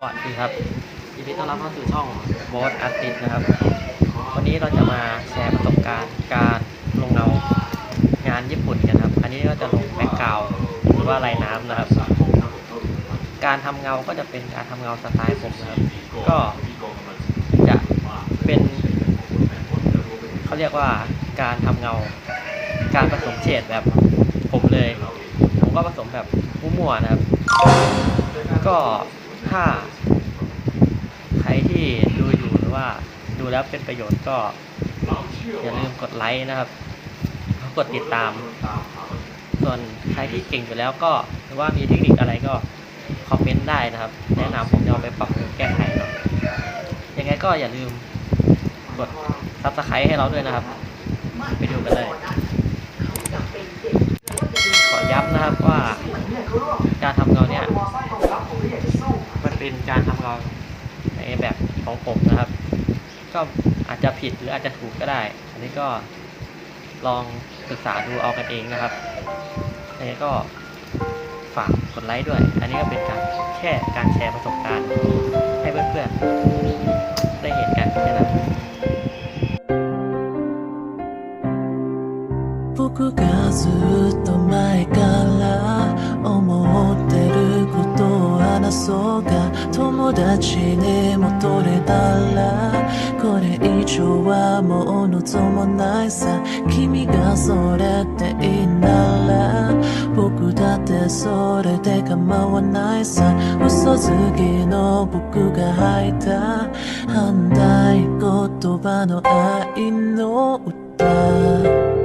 สวัสดีครับยินดีต้อนรับเข้าสู่ช่องบอสอาร์ติสนะครับ วันนี้เราจะมาแชร์ประสบการณ์การลงเงางานญี่ปุ่นกันครับ อันนี้ก็จะลงแบ็กกราวหรือว่าลายน้ำนะครับ การทำเงาก็จะเป็นการทำเงาสไตล์ผมนะครับ ก็จะเป็นเขาเรียกว่าการทำเงา การผสมเฉดแบบผมเลย ผมก็ผสมแบบมั่วๆนะครับ ก็ ถ้า ใครที่ดูอยู่หรือว่าดูแล้วเป็นประโยชน์ก็ อย่าลืมกดไลค์นะครับแล้วกดติดตาม ส่วนใครที่เก่งอยู่แล้วก็หรือว่ามีเทคนิคอะไรก็คอมเมนต์ได้นะครับ แนะนำผมจะเอาไปปรับปรุงแก้ไขเนาะยังไงก็อย่าลืมกดซับสไครต์ให้เราด้วยนะครับ ไปดูกันเลย ขอย้ำนะครับว่าการทำเงาเนี่ย มันเป็นการทำเงาในแบบ ของผมนะครับ ก็อาจจะผิดหรืออาจจะถูกก็ได้ อันนี้ก็ลองศึกษาดูเอากันเองนะครับยังไงก็ฝากกดไลค์ด้วย อันนี้ก็เป็นการแค่การแชร์ประสบการณ์ให้เพื่อนๆได้เห็นกันแค่นั้น 僕がずっと前から思ってることを話そうか う友達に戻れたらこれ以上はもう望もないさ。君がそれでいいなら僕だってそれで構わないさ。嘘つきの僕が吐いた。反対言葉の愛の歌。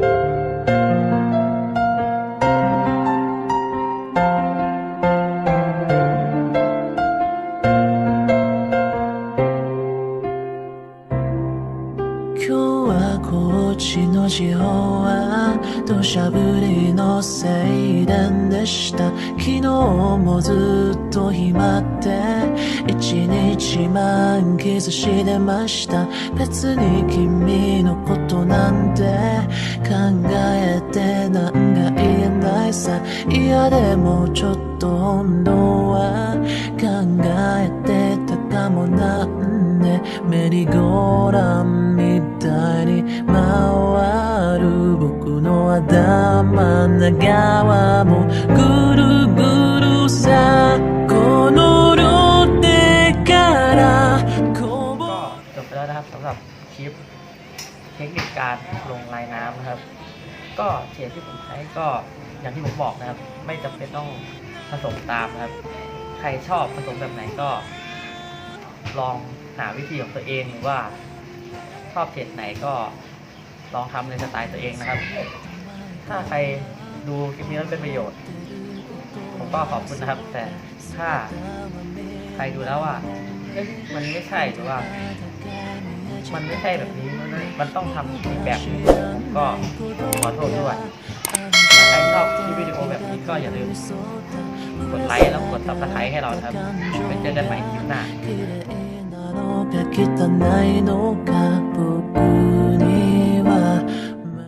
こっちの地方は土砂降りのせいでした昨日もずっと暇って一日満喫してました。別に君のことなんて考えてなんか言えないさ。嫌でもちょっと本当は考えてたかもなんねメリーゴーランみ頭の中はもうぐるぐるさこの両手からこぼ ก็จบไปแล้วนะครับสำหรับคลิปเทคนิคการลงลายน้ำนะครับ ก็เฉดที่ผมใช้ก็อย่างที่ผมบอกนะครับ ไม่จำเป็นต้องผสมตามนะครับ ใครชอบผสมแบบไหนก็ ลองหาวิธีของตัวเองหรือว่า ชอบเฉดไหนก็ลองทำในสไตล์ตัวเองนะครับ ถ้าใคร ดูคลิปนี้แล้วเป็นประโยชน์ ผมก็ขอบคุณนะครับ แต่ถ้าใครดูแล้วว่าเอ๊ะมันไม่ใช่หรือว่า มันไม่ใช่แบบนี้ มันมันต้องทำอีกแบบนึงผมก็ขอโทษด้วย ถ้าใครชอบคลิปวิดีโอแบบนี้ก็อย่าลืมกดไลค์แล้วกดซับสไครต์ให้เรานะครับไปเจอกันใหม่คลิปหน้า 綺麗なのか汚いのか僕に